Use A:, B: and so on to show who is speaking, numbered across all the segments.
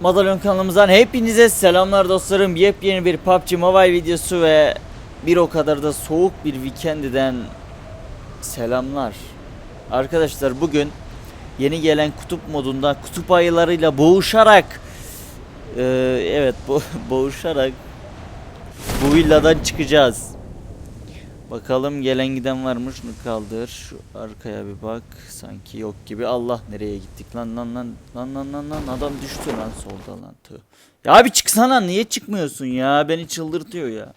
A: Madalyon kanalımızdan hepinize selamlar dostlarım. Yepyeni bir PUBG Mobile videosu ve bir o kadar da soğuk bir weekend'den selamlar. Arkadaşlar bugün yeni gelen kutup modunda kutup ayılarıyla boğuşarak eee, evet bo boğuşarak bu villadan çıkacağız. Bakalım gelen giden var mı? Kaldır. Şu arkaya bir bak. Sanki yok gibi. Allah nereye gittik lan lan lan lan lan lan lan adam düştü lan solda lan. Tüh. Ya bir çıksana niye çıkmıyorsun ya? Beni çıldırtıyor ya.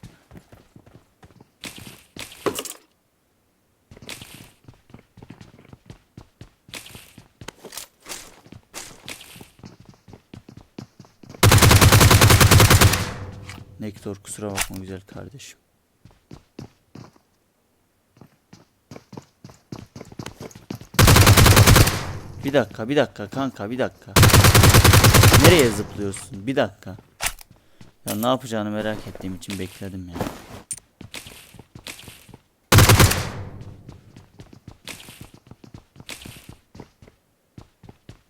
A: Nektor kusura bakma güzel kardeşim. Bir dakika, bir dakika kanka, bir dakika. Nereye zıplıyorsun? Bir dakika. Ya ne yapacağını merak ettiğim için bekledim ya.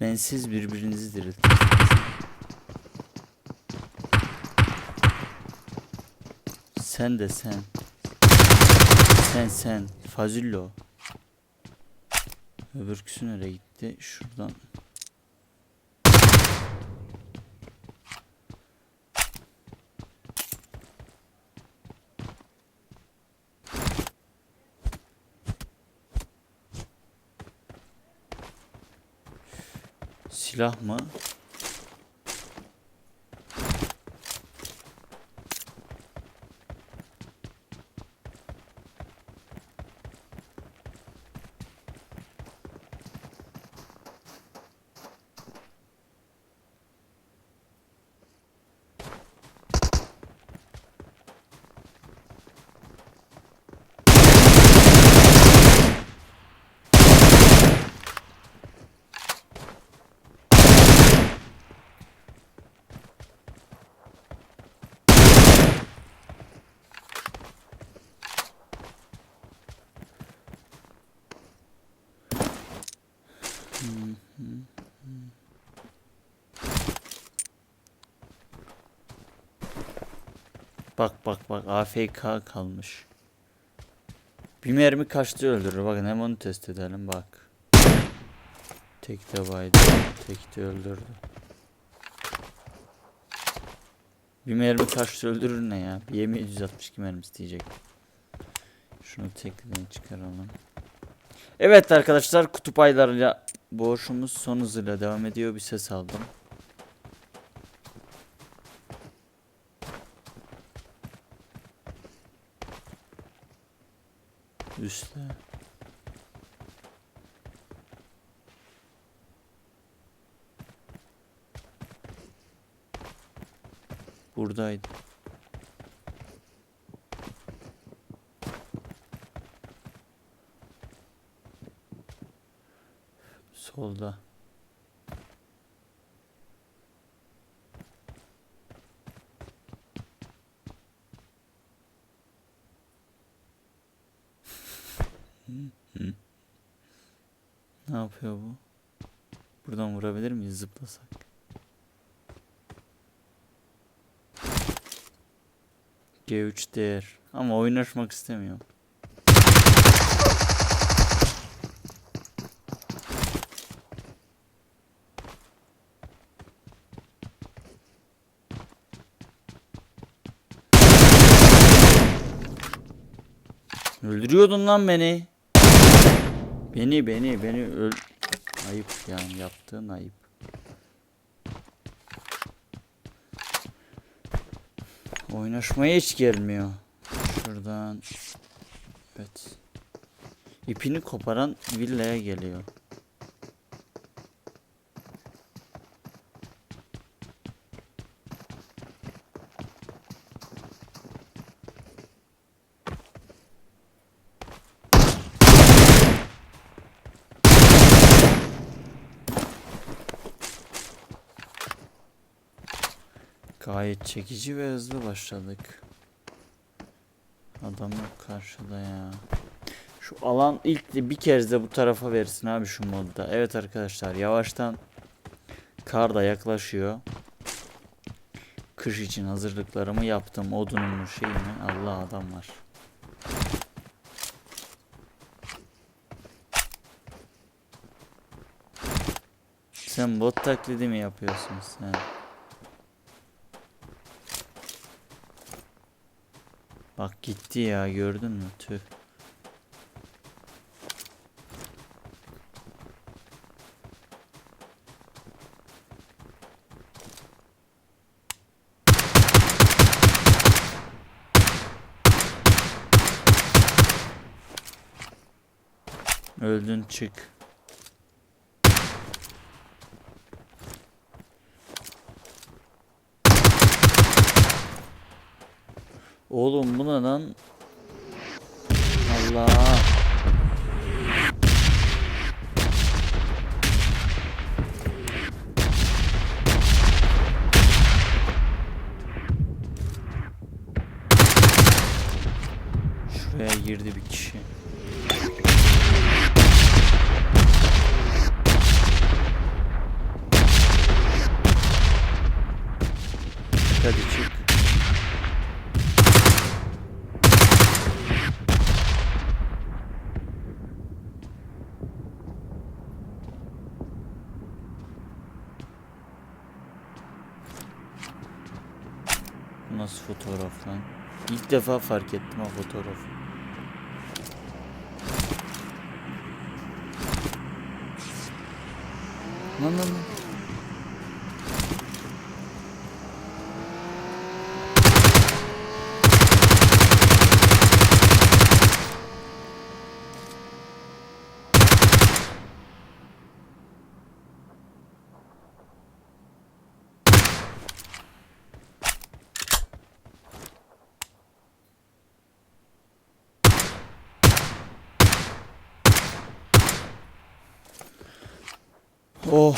A: Ben siz birbirinizi diriltin. Sen de sen. Sen sen. Fazillo. Öbürküsü nereye gitti? Şuradan. Silah mı? Bak bak bak AFK kalmış. Bir mermi kaçtı öldürür. Bakın hem onu test edelim bak. Tek de baydı. Tek de öldürdü. Bir mermi kaçtı öldürür ne ya? Bir yemi 162 mermisi diyecek. Şunu tekrardan çıkaralım. Evet arkadaşlar kutup aylarıyla boğuşumuz son hızıyla devam ediyor. Bir ses aldım. Üstte. Buradaydı. Solda. Ne yapıyor bu? Buradan vurabilir miyiz zıplasak? G3 değer. Ama oynaşmak istemiyor. Öldürüyordun lan beni. Beni beni beni öl... Ayıp yani yaptığın ayıp. Oynaşmaya hiç gelmiyor. Şuradan. Evet. İpini koparan villaya geliyor. Gayet çekici ve hızlı başladık. Adam karşıda ya. Şu alan ilk bir kez de bu tarafa versin abi şu modda. Evet arkadaşlar yavaştan kar da yaklaşıyor. Kış için hazırlıklarımı yaptım. Odunumu şeyimi. Allah adam var. Sen bot taklidi mi yapıyorsun sen? Bak gitti ya gördün mü? Tüh. Öldün çık. Oğlum bu ne lan? Allah. Şuraya girdi bir kişi. Hadi çık. Nasıl fotoğraf lan? İlk defa fark ettim ha fotoğrafı. Lan lan lan. Oh.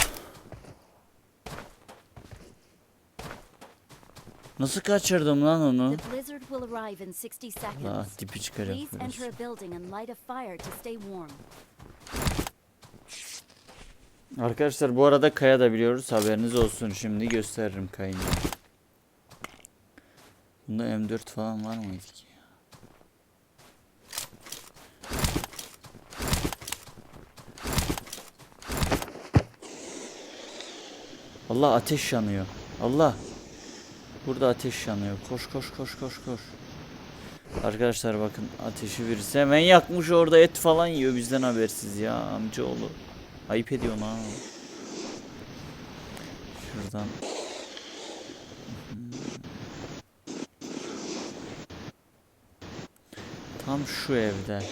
A: Nasıl kaçırdım lan onu?
B: The blizzard will arrive in 60
A: Ah dipi çıkacak. Arkadaşlar bu arada Kaya da biliyoruz haberiniz olsun şimdi gösteririm Kaya'yı. Bunda M4 falan var mıydı ki? Allah ateş yanıyor. Allah. Burada ateş yanıyor. Koş koş koş koş koş. Arkadaşlar bakın ateşi birisi hemen yakmış orada et falan yiyor bizden habersiz ya amcaoğlu. Ayıp ediyorsun ha. Şuradan. Tam şu evde.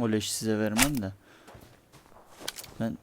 A: O leşi size vermem de. Ben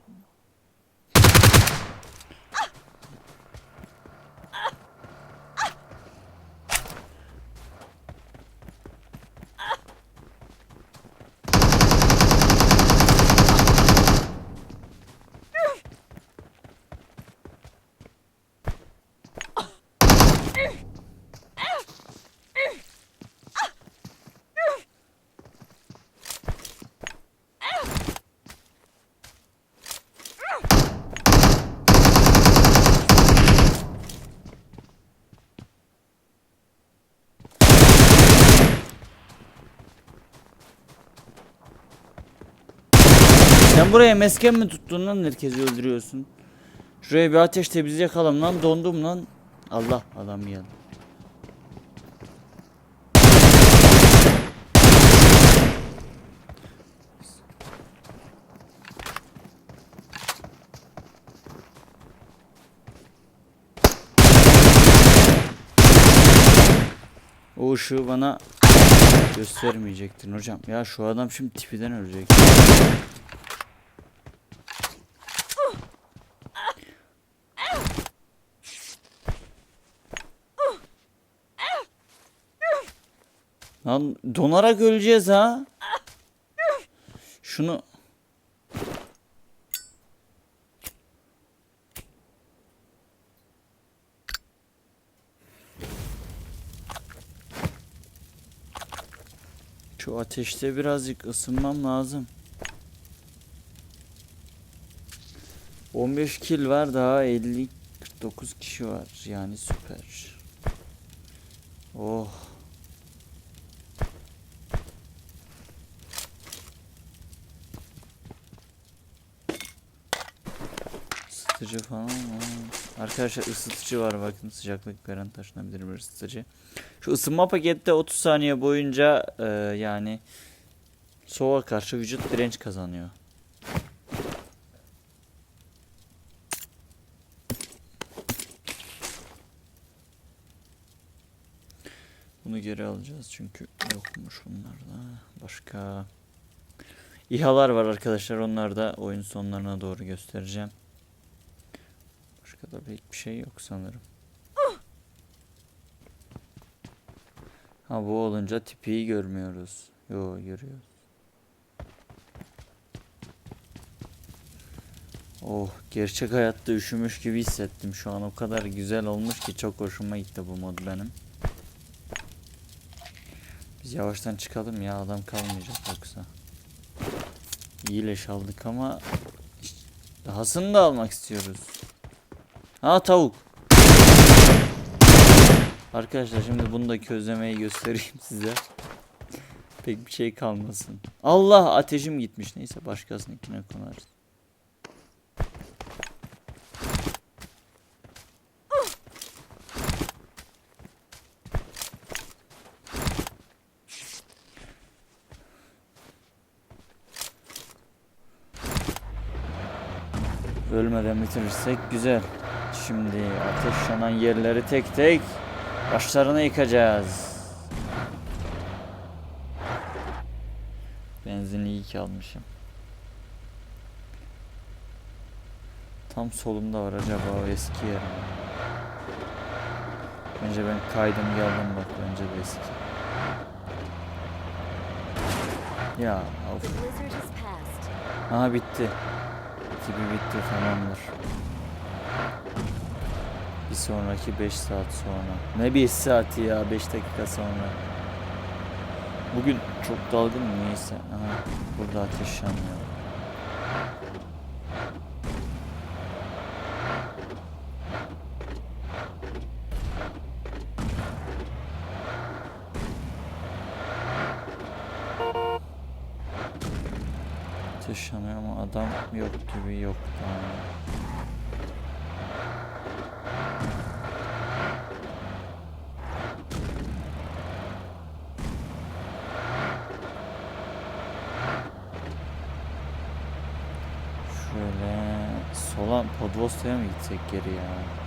A: Sen buraya mesken mi tuttun lan herkesi öldürüyorsun? Şuraya bir ateş temizle yakalım lan dondum lan. Allah adam geldi. O ışığı bana göstermeyecektin hocam. Ya şu adam şimdi tipiden ölecek. Lan donarak öleceğiz ha. Şunu Şu ateşte birazcık ısınmam lazım. 15 kill var daha 50 49 kişi var. Yani süper. Oh. Isıtıcı falan var. Arkadaşlar ısıtıcı var bakın sıcaklık veren taşınabilir bir ısıtıcı. Şu ısınma pakette 30 saniye boyunca e, yani soğuğa karşı vücut direnç kazanıyor. Bunu geri alacağız çünkü yokmuş bunlarda. Başka İHA'lar var arkadaşlar. Onları da oyun sonlarına doğru göstereceğim. Başka da pek bir şey yok sanırım. Ha bu olunca tipiyi görmüyoruz. Yo görüyoruz. Oh gerçek hayatta üşümüş gibi hissettim şu an. O kadar güzel olmuş ki çok hoşuma gitti bu mod benim. Biz yavaştan çıkalım ya adam kalmayacak yoksa. İyi leş aldık ama dahasını da almak istiyoruz. Ha tavuk. Arkadaşlar şimdi bunu da közlemeyi göstereyim size. Pek bir şey kalmasın. Allah ateşim gitmiş. Neyse başkasınınkine konarız. Ölmeden bitirirsek güzel. Şimdi ateş yanan yerleri tek tek başlarına yıkacağız. Benzini iyi ki almışım. Tam solumda var acaba o eski yer mi? Önce ben kaydım geldim bak önce de eski. Ya of. Aha bitti. Tipi bitti tamamdır. Bir sonraki 5 saat sonra. Ne 5 saati ya 5 dakika sonra. Bugün çok dalgın neyse. Aha burada ateş yanıyor. Ateş yanıyor ama adam yok gibi yok. Tamam. Podvosta'ya mı gitsek geri ya?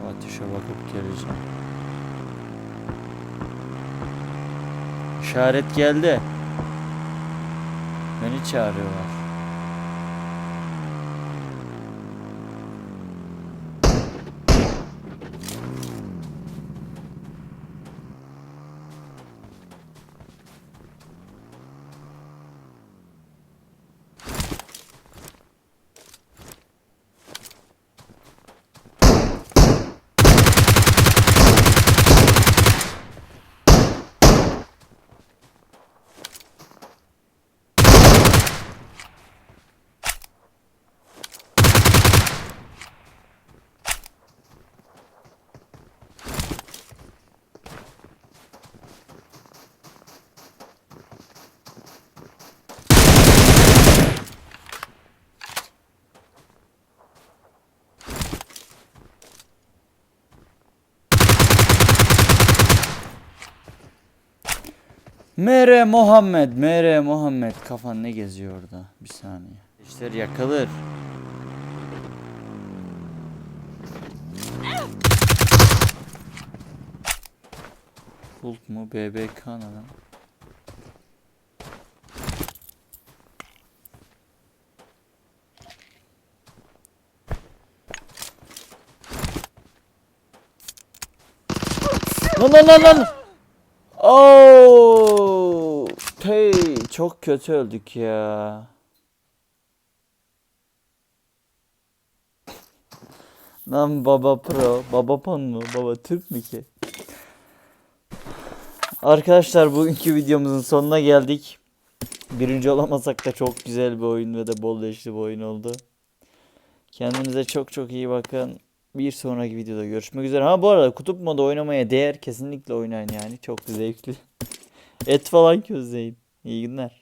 A: Şu ateşe bakıp geleceğim. İşaret geldi. Beni çağırıyorlar. Mere Muhammed, Mere Muhammed kafan ne geziyor orada? Bir saniye. İşler yakalır. Hulk mu BBK ne lan? Lan lan lan lan. Oo. Çok kötü öldük ya. Lan baba pro, baba pon mu, baba Türk mü ki? Arkadaşlar bugünkü videomuzun sonuna geldik. Birinci olamasak da çok güzel bir oyun ve de bol leşli bir oyun oldu. Kendinize çok çok iyi bakın. Bir sonraki videoda görüşmek üzere. Ha bu arada kutup modu oynamaya değer. Kesinlikle oynayın yani. Çok zevkli. Et falan közleyin. İyi günler.